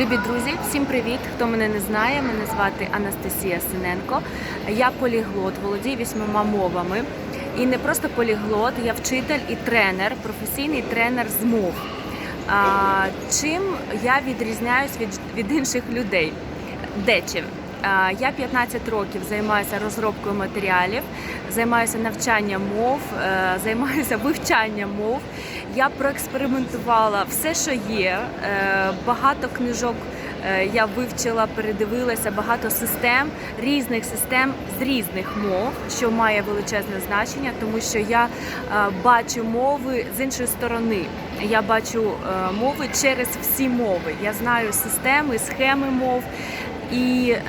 Любі друзі, всім привіт! Хто мене не знає, мене звати Анастасія Синенко. Я поліглот, володію вісьмома мовами. І не просто поліглот, я вчитель і тренер, професійний тренер з мов. Чим я відрізняюсь від, від інших людей? Дечим. Я 15 років займаюся розробкою матеріалів, займаюся навчанням мов, е, займаюся вивчанням мов. Я проекспериментувала все, що є. Е, Багато книжок е, я вивчила, передивилася, багато систем, різних систем з різних мов, що має величезне значення, тому що я бачу мови з іншої сторони. Я бачу мови через всі мови. Я знаю системи, схеми мов. І е,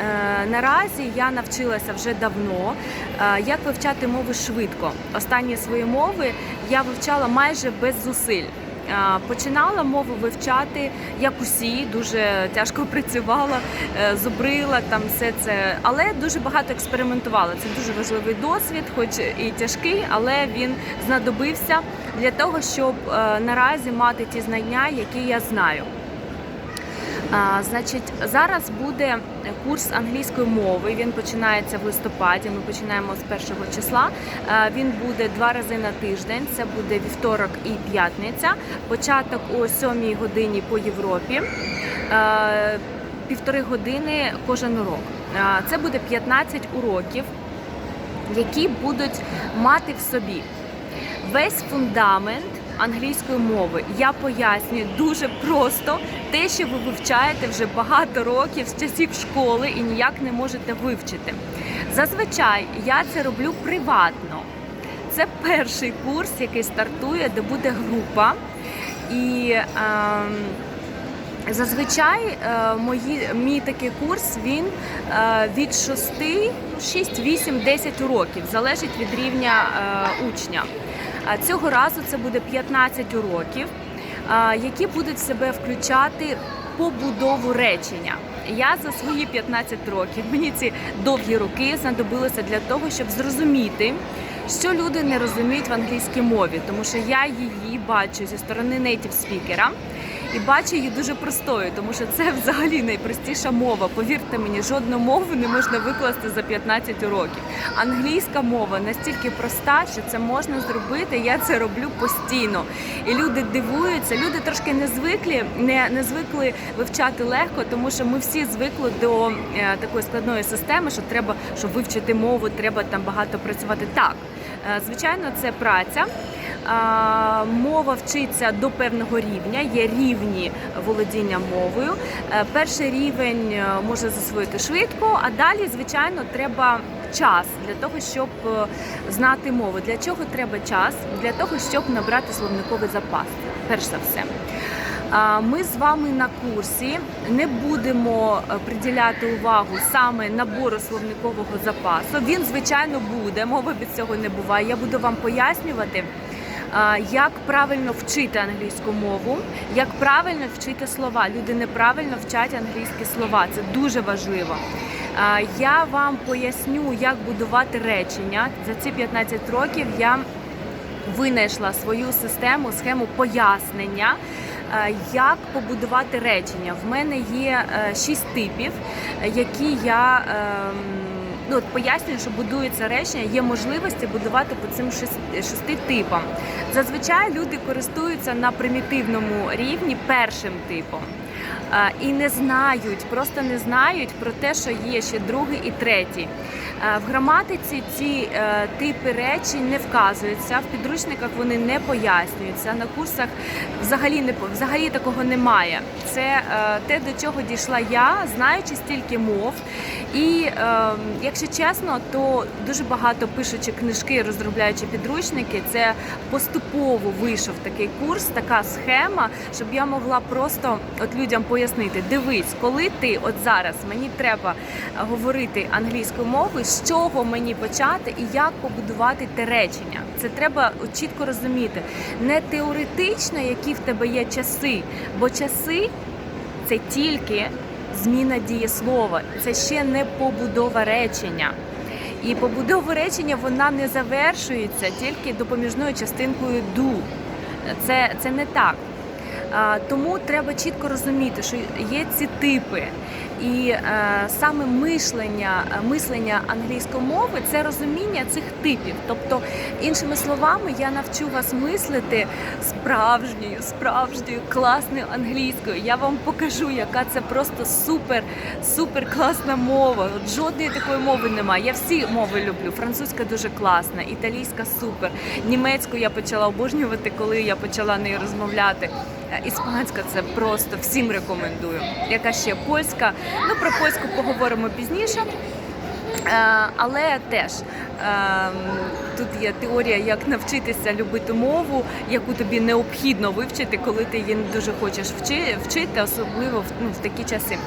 наразі я навчилася вже давно, е, як вивчати мови швидко. Останні свої мови я вивчала майже без зусиль. Е, Починала мову вивчати як усі, дуже тяжко працювала, е, зубрила там все це, але дуже багато експериментувала. Це дуже важливий досвід, хоч і тяжкий, але він знадобився для того, щоб е, наразі мати ті знання, які я знаю. Значить, зараз буде курс англійської мови. Він починається в листопаді. Ми починаємо з першого числа. Він буде два рази на тиждень. Це буде вівторок і п'ятниця. Початок о 7 годині по Європі. Півтори години кожен урок. Це буде 15 уроків, які будуть мати в собі весь фундамент англійської мови. Я пояснюю дуже просто те, що ви вивчаєте вже багато років з часів школи і ніяк не можете вивчити. Зазвичай я це роблю приватно. Це перший курс, який стартує, де буде група. І ем, Зазвичай е, мої, мій такий курс він е, від 6, 6, 8, 10 уроків, залежить від рівня е, учня. Цього разу це буде 15 уроків, які будуть в себе включати побудову речення. Я за свої 15 років, мені ці довгі роки знадобилося для того, щоб зрозуміти, що люди не розуміють в англійській мові, тому що я її бачу зі сторони нейтів спікера. І бачу її дуже простою, тому що це взагалі найпростіша мова. Повірте мені, жодну мову не можна викласти за 15 років. Англійська мова настільки проста, що це можна зробити. Я це роблю постійно. І люди дивуються. Люди трошки не звикли, не, не звикли вивчати легко, тому що ми всі звикли до е, такої складної системи, що треба, щоб вивчити мову, треба там багато працювати. Так, е, звичайно, це праця. Мова вчиться до певного рівня, є рівні володіння мовою. Е, Перший рівень е, може засвоїти швидко, а далі, звичайно, треба час для того, щоб е, знати мову. Для чого треба час? Для того, щоб набрати словниковий запас, перш за все. Ми з вами на курсі не будемо приділяти увагу саме набору словникового запасу. Він, звичайно, буде. Мова від цього не буває. Я буду вам пояснювати. Як правильно вчити англійську мову, як правильно вчити слова. Люди неправильно вчать англійські слова. Це дуже важливо. Я вам поясню, як будувати речення. За ці 15 років я винайшла свою систему, схему пояснення. е, Як побудувати речення? В мене є е, шість типів, які я ем, ну, от пояснюю, що будується речення, є можливості будувати по цим шести, типам. Зазвичай люди користуються на примітивному рівні першим типом. І не знають, просто не знають про те, що є ще другий і третій. В граматиці ці е, типи речень не вказуються, в підручниках вони не пояснюються. На курсах взагалі не взагалі такого немає. Це е, те, до чого дійшла я, знаючи стільки мов. І е, якщо чесно, то дуже багато пишучи книжки, розробляючи підручники, це поступово вийшов такий курс, така схема, щоб я могла просто от людям пояснити: дивись, коли ти от зараз мені треба е, говорити англійською мовою, з чого мені почати і як побудувати те речення. Це треба чітко розуміти. Не теоретично, які в тебе є часи, бо часи це тільки зміна дієслова, це ще не побудова речення. І побудова речення вона не завершується тільки допоміжною частинкою do. Це, це не так. Тому треба чітко розуміти, що є ці типи. І е, саме мишлення, мислення англійської мови це розуміння цих типів. Тобто, іншими словами, я навчу вас мислити справжньою, справжньою класною англійською. Я вам покажу, яка це просто супер, супер класна мова. От жодної такої мови немає. Я всі мови люблю. Французька дуже класна, італійська супер. Німецьку я почала обожнювати, коли я почала нею розмовляти. Е, Іспанська це просто всім рекомендую. Яка ще польська? Ну про польську поговоримо пізніше. Е, Але теж тут є теорія, як навчитися любити мову, яку тобі необхідно вивчити, коли ти її не дуже хочеш вчити, особливо ну, в такі часи.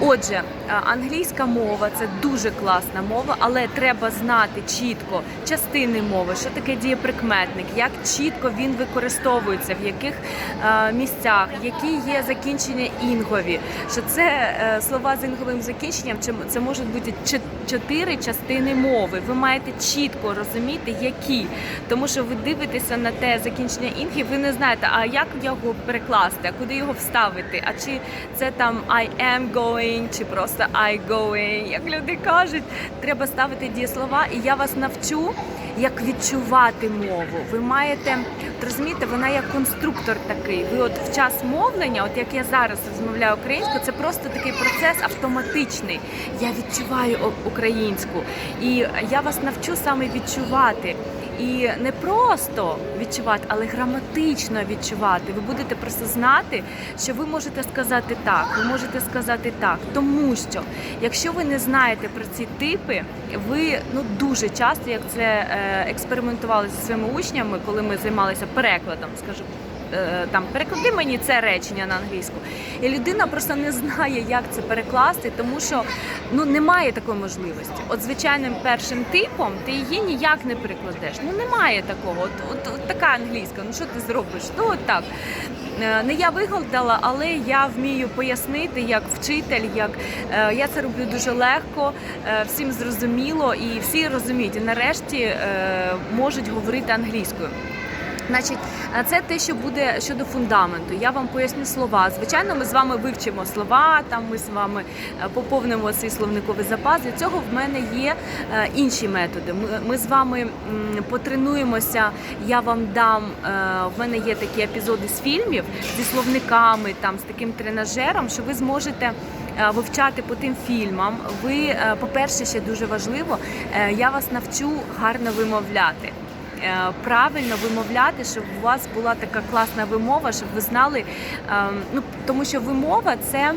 Отже, е, англійська мова це дуже класна мова, але треба знати чітко частини мови, що таке дієприкметник, як чітко він використовується, в яких е, місцях, які є закінчення інгові. Що це е, слова з інговим закінченням, це можуть бути чотири частини мови. Ви маєте чітко розуміти, які, тому що ви дивитеся на те закінчення інхи, ви не знаєте, а як його перекласти, а куди його вставити, а чи це там I am going, чи просто I going, як люди кажуть, треба ставити дієслова, і я вас навчу. Як відчувати мову, ви маєте розумієте, вона як конструктор такий. Ви от в час мовлення, от як я зараз розмовляю українською, це просто такий процес автоматичний. Я відчуваю українську, і я вас навчу саме відчувати. І не просто відчувати, але граматично відчувати. Ви будете просто знати, що ви можете сказати так, ви можете сказати так. Тому що якщо ви не знаєте про ці типи, ви ну дуже часто, як це е, експериментували зі своїми учнями, коли ми займалися перекладом, скажу. Е, Там переклади мені це речення на англійську, і людина просто не знає, як це перекласти, тому що ну немає такої можливості. От звичайним першим типом ти її ніяк не перекладеш. Ну немає такого. От, от, от така англійська. Ну що ти зробиш? Ну от так. Е, Не я вигадала, але я вмію пояснити як вчитель, як е, я це роблю дуже легко, всім зрозуміло, і всі розуміють. І нарешті можуть говорити англійською. Значить, е, це те, що буде щодо фундаменту. Я вам поясню слова. Звичайно, ми з вами вивчимо слова. Там ми з вами е, поповнимо свій словниковий запас. Для цього в мене є е, інші методи. Ми, ми з вами потренуємося. Я вам дам. В мене є такі епізоди з фільмів зі словниками, там з таким тренажером, що ви зможете. Вивчати по тим фільмам, ви, по-перше, ще дуже важливо, я вас навчу гарно вимовляти правильно вимовляти, щоб у вас була така класна вимова, щоб ви знали. е, Ну тому що вимова це.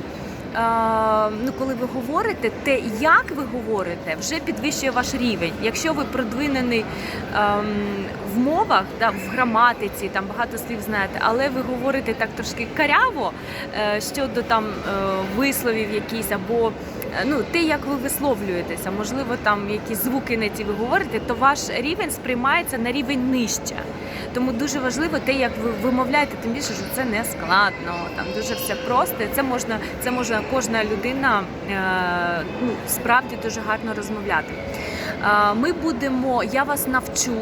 Ну, коли ви говорите, те, як ви говорите, вже підвищує ваш рівень. Якщо ви продвинений ем, в мовах, да, в граматиці, там багато слів знаєте, але ви говорите так трошки каряво е, щодо там е, висловів якісь або е, ну, те, як ви висловлюєтеся, можливо, там якісь звуки не ті ви говорите, то ваш рівень сприймається на рівень нижче. Тому дуже важливо те, як ви вимовляєте, тим більше, що це не складно, там дуже все просто. Це можна, це може кожна людина е, ну, справді дуже гарно розмовляти. Е, Ми будемо, я вас навчу,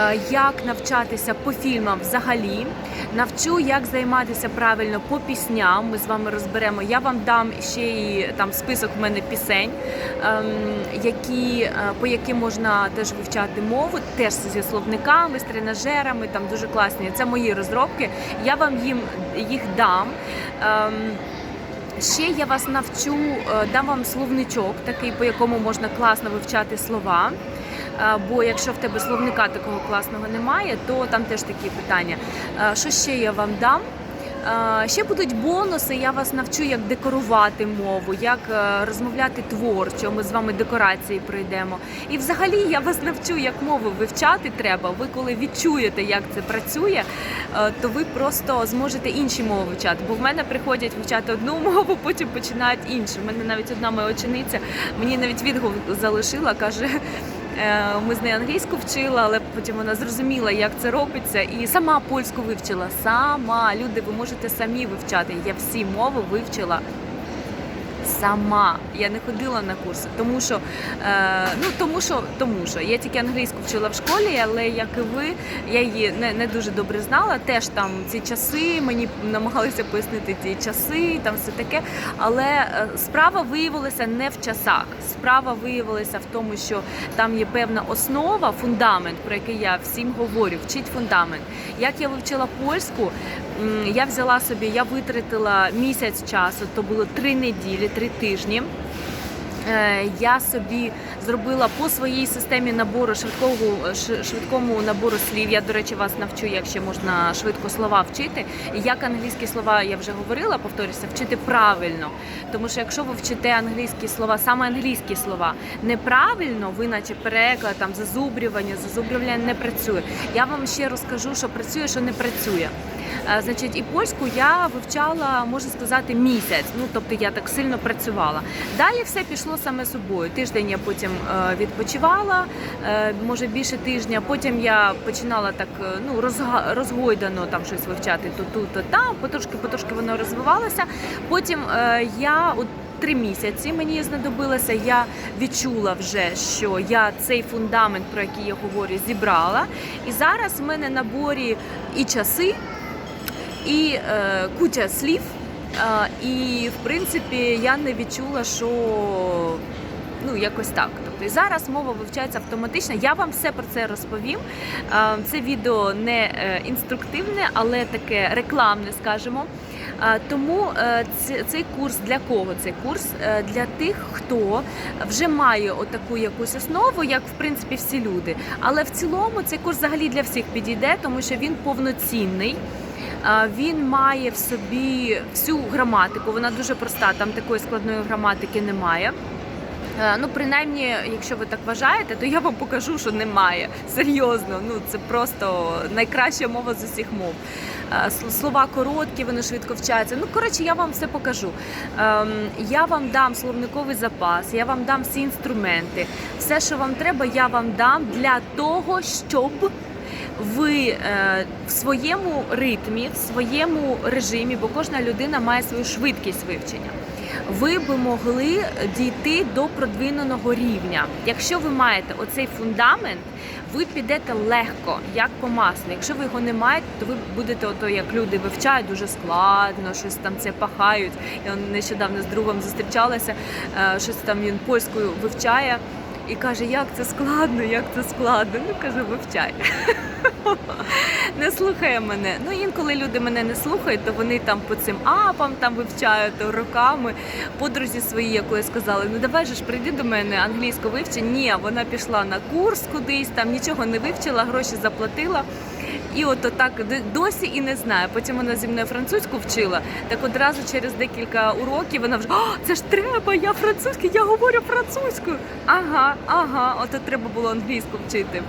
е, як навчатися по фільмам взагалі. Навчу, як займатися правильно по пісням. Ми з вами розберемо. Я вам дам ще і там список в мене пісень, ем, які, по яким можна теж вивчати мову, теж зі словниками, з тренажерами, там дуже класні. Це мої розробки. Я вам їм їх дам. Ще я вас навчу, е, дам вам словничок, такий, по якому можна класно вивчати слова. Е, Бо якщо в тебе словника такого класного немає, то там теж такі питання. Е, Що ще я вам дам? Ще будуть бонуси. Я вас навчу, як декорувати мову, як е, розмовляти творчо. Ми з вами декорації пройдемо. І взагалі я вас навчу, як мову вивчати треба. Ви коли відчуєте, як це працює, е, то ви просто зможете інші мови вивчати. Бо в мене приходять вивчати одну мову, потім починають іншу. У мене навіть одна моя учениця мені навіть відгук залишила, каже. Е, Ми з нею англійську вчила, але потім вона зрозуміла, як це робиться, і сама польську вивчила. Сама люди, ви можете самі вивчати. Я всі мови вивчила сама. Я не ходила на курси, тому що е, ну тому що тому що я тільки англійську вчила в школі, але як і ви, я її не, не дуже добре знала. Теж там ці часи мені намагалися пояснити ті часи, там все таке. Але е, справа виявилася не в часах. Справа виявилася в тому, що там є певна основа, фундамент, про який я всім говорю. Вчить фундамент. Як я вивчила польську, я взяла собі, я витратила місяць часу, то було три неділі, три тижні. Е, Я собі зробила по своїй системі набору швидкого швидкому набору слів. Я, до речі, вас навчу, як ще можна швидко слова вчити. Як англійські слова я вже говорила, повторюся, вчити правильно. Тому що якщо ви вчите англійські слова, саме англійські слова неправильно, ви наче переклад, там зазубрювання, зазубрювання не працює. Я вам ще розкажу, що працює, що не працює. Е, Значить, і польську я вивчала, можна сказати, місяць. Ну тобто я так сильно працювала. Далі все пішло саме собою. Тиждень я потім е, відпочивала, е, може більше тижня. Потім я починала так ну розгойдано там щось вивчати то тут, то там. Потрошки, потрошки воно розвивалося. Потім я от. Три місяці мені знадобилося. Я відчула вже, що я цей фундамент, про який я говорю, зібрала. І зараз в мене наборі і часи, і е, куча слів. Е, і в принципі я не відчула, що ну якось так. Тобто зараз мова вивчається автоматично. Я вам все про це розповім. Е, це відео не е, інструктивне, але таке рекламне, скажімо. Е, Тому е, цей курс для кого? Цей курс для тих, хто вже має отаку якусь основу, як в принципі всі люди. Але в цілому цей курс взагалі для всіх підійде, тому що він повноцінний. Він має в собі всю граматику. Вона дуже проста. Там такої складної граматики немає. Е, Ну, принаймні, якщо ви так вважаєте, то я вам покажу, що немає. Серйозно, ну це просто найкраща мова з усіх мов. Е, Слова короткі, вони швидко вчаться. Ну, коротше, я вам все покажу. Ем, Я вам дам словниковий запас, я вам дам всі інструменти. Все, що вам треба, я вам дам для того, щоб ви е, в своєму ритмі, в своєму режимі, бо кожна людина має свою швидкість вивчення. Ви би могли дійти до продвиненого рівня. Якщо ви маєте оцей фундамент, ви підете легко, як по маслу. Якщо ви його не маєте, то ви будете ото, як люди вивчають дуже складно, щось там це пахають. Я нещодавно з другом зустрічалася, е, щось там він польською вивчає і каже, як це складно, як це складно. Ну каже, вивчай. Не слухає мене. Ну інколи люди мене не слухають, то вони там по цим апам там вивчають роками. Подрузі свої, якої сказали, ну давай же ж прийди до мене англійську вивчи. Ні, вона пішла на курс кудись, там нічого не вивчила, гроші заплатила. І от так досі і не знає. Потім вона зі мною французьку вчила. Так одразу через декілька уроків вона вже це ж треба, я французький, я говорю французькою. Ага, ага, ото треба було англійську вчити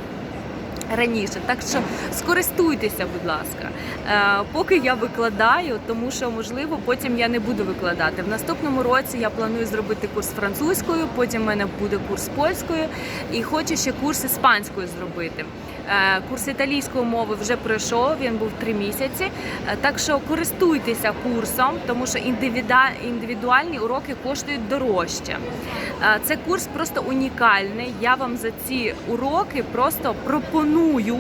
раніше. Так що скористуйтеся, будь ласка, е, поки я викладаю, тому що можливо потім я не буду викладати. В наступному році я планую зробити курс французькою, потім в мене буде курс польською і хочу ще курс іспанською зробити. Е, Курс італійської мови вже пройшов, він був три місяці. Е, Так що користуйтеся курсом, тому що індивідуальні уроки коштують дорожче. Е, Це курс просто унікальний. Я вам за ці уроки просто пропоную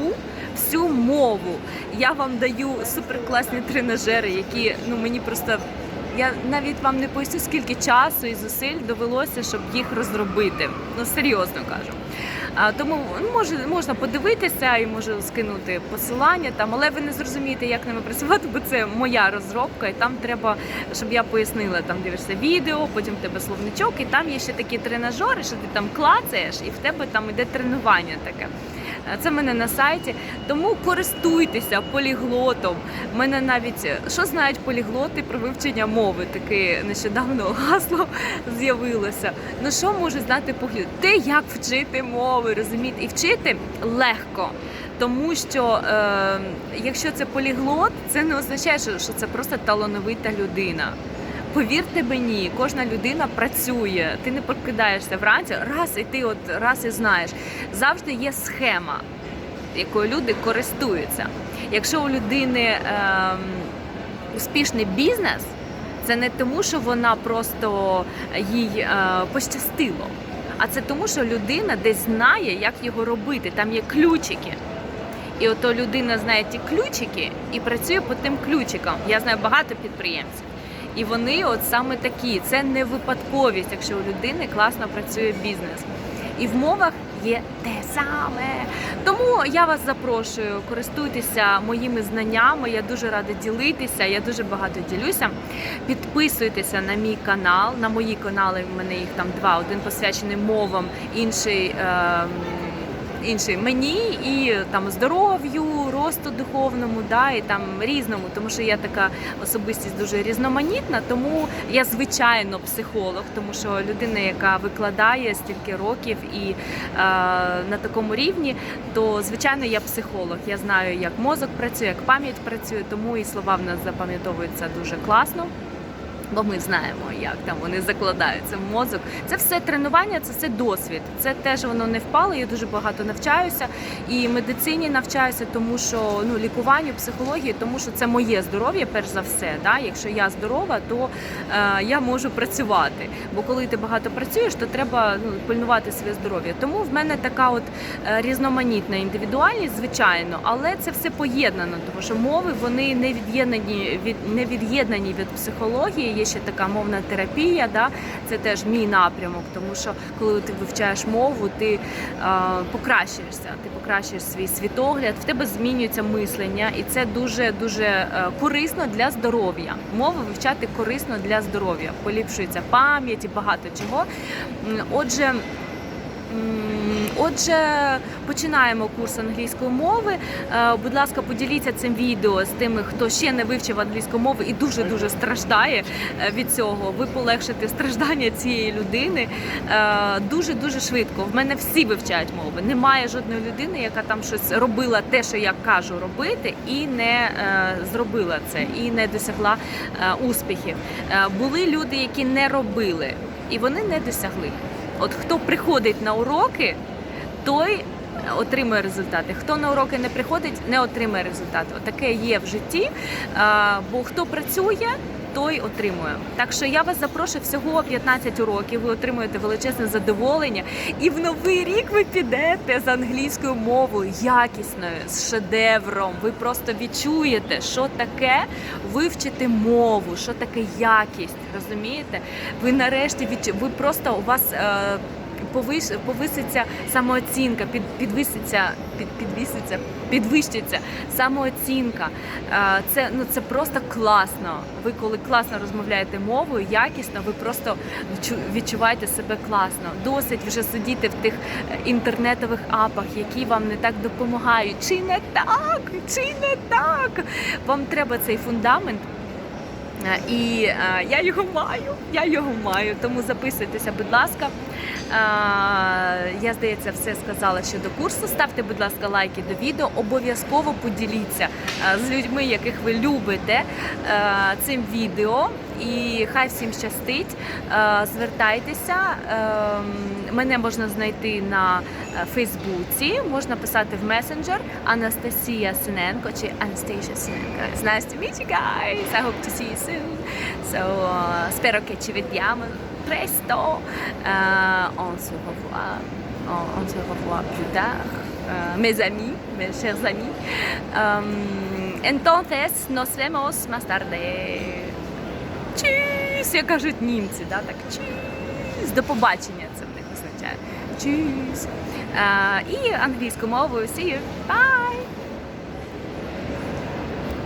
всю мову. Я вам даю суперкласні тренажери, які ну мені просто. Я навіть вам не поясню, скільки часу і зусиль довелося, щоб їх розробити. Ну серйозно кажу. Тому ну, може можна подивитися і можу скинути посилання там, але ви не зрозумієте, як ними працювати, бо це моя розробка, і там треба, щоб я пояснила. Там дивишся відео, потім в тебе словничок, і там є ще такі тренажери, що ти там клацаєш, і в тебе там іде тренування таке. Це в мене на сайті. Тому користуйтеся поліглотом. Мене навіть що знають поліглоти про вивчення мови. Таке нещодавно гасло з'явилося. Ну що може знати погляд? Те, як вчити мови, розумієте? І вчити легко. Тому що е, якщо це поліглот, це не означає, що це просто талановита людина. Повірте мені, кожна людина працює. Ти не прокидаєшся вранці, раз і ти от раз і знаєш. Завжди є схема, якою люди користуються. Якщо у людини ем, успішний бізнес, Це не тому, що вона просто їй е, пощастило, а це тому, що людина десь знає, як його робити. Там є ключики. І ото людина знає ті ключики і працює по тим ключикам. Я знаю багато підприємців. І вони от саме такі. Це не випадковість, якщо у людини класно працює бізнес. І в мовах є те саме. Тому я вас запрошую, користуйтеся моїми знаннями. Я дуже рада ділитися. Я дуже багато ділюся. Підписуйтеся на мій канал, на мої канали. В мене їх там два: один посвячений мовам, інший. ем, інший мені і там здоров'ю, росту духовному, да, і там різному, тому що я така особистість дуже різноманітна. Тому я звичайно психолог, тому що людина, яка викладає стільки років і е, на такому рівні, то звичайно я психолог. Я знаю, як мозок працює, як пам'ять працює, тому і слова в нас запам'ятовуються дуже класно. Бо ми знаємо, як там вони закладаються в мозок. Це все тренування, це все досвід. Це теж воно не впало. Я дуже багато навчаюся і медицині навчаюся, тому що ну лікуванню, психології, тому що це моє здоров'я, перш за все. Да? Якщо я здорова, то е, я можу працювати. Бо коли ти багато працюєш, то треба ну, пильнувати своє здоров'я. Тому в мене така от е, різноманітна індивідуальність, звичайно, але це все поєднано, тому що мови вони не від'єднані від не від'єднані від психології. Є ще така мовна терапія. Да? Це теж мій напрямок, тому що коли ти вивчаєш мову, ти е, покращуєшся, ти покращуєш свій світогляд, в тебе змінюється мислення, і це дуже дуже е, корисно для здоров'я. Мову вивчати корисно для здоров'я, поліпшується пам'ять і багато чого. Отже. Отже, починаємо курс англійської мови. Е, Будь ласка, поділіться цим відео з тими, хто ще не вивчив англійську мову і дуже дуже страждає е, від цього. Ви полегшите страждання цієї людини дуже дуже швидко. В мене всі вивчають мови. Немає жодної людини, яка там щось робила те, що я кажу робити, і не е, зробила це, і не досягла успіхів. Були люди, які не робили, і вони не досягли. От хто приходить на уроки, той отримує результати. Хто на уроки не приходить, не отримує результати. Таке є в житті. Бо хто працює, той отримує. Так що я вас запрошую всього 15 уроків. Ви отримуєте величезне задоволення, і в новий рік ви підете з англійською мовою якісною, з шедевром. Ви просто відчуєте, що таке вивчити мову, що таке якість. Розумієте? Ви нарешті відчу... ви просто у вас. Е... Повиш... повиситься самооцінка, під... підвиситься, під... підвиситься, підвищиться самооцінка. Е, Це ну це просто класно. Ви коли класно розмовляєте мовою, якісно, ви просто відчу- відчуваєте себе класно. Досить вже сидіти в тих е, інтернетових апах, які вам не так допомагають. Чи не так? Чи не так? Вам треба цей фундамент. Е, І е, я його маю, я його маю, тому записуйтеся, будь ласка. Е, Я, здається, все сказала щодо курсу. Ставте, будь ласка, лайки до відео. Обов'язково поділіться з людьми, яких ви любите цим відео. І хай всім щастить. Е, Звертайтеся. Е, Мене можна знайти на е, Фейсбуці, можна писати в месенджер Анастасія Синенко чи Анастасія Синенко. It's nice to meet you guys. I hope to see you soon. So, uh, spero che ci vediamo presto. Uh, on se revoit. On, se revoit plus tard. Uh, mes amis, mes chers amis. Um, entonces, nos vemos más tarde. Чіс, як кажуть німці, да? так чіс. До побачення це в них означає. Чіс. І англійською мовою you. Bye!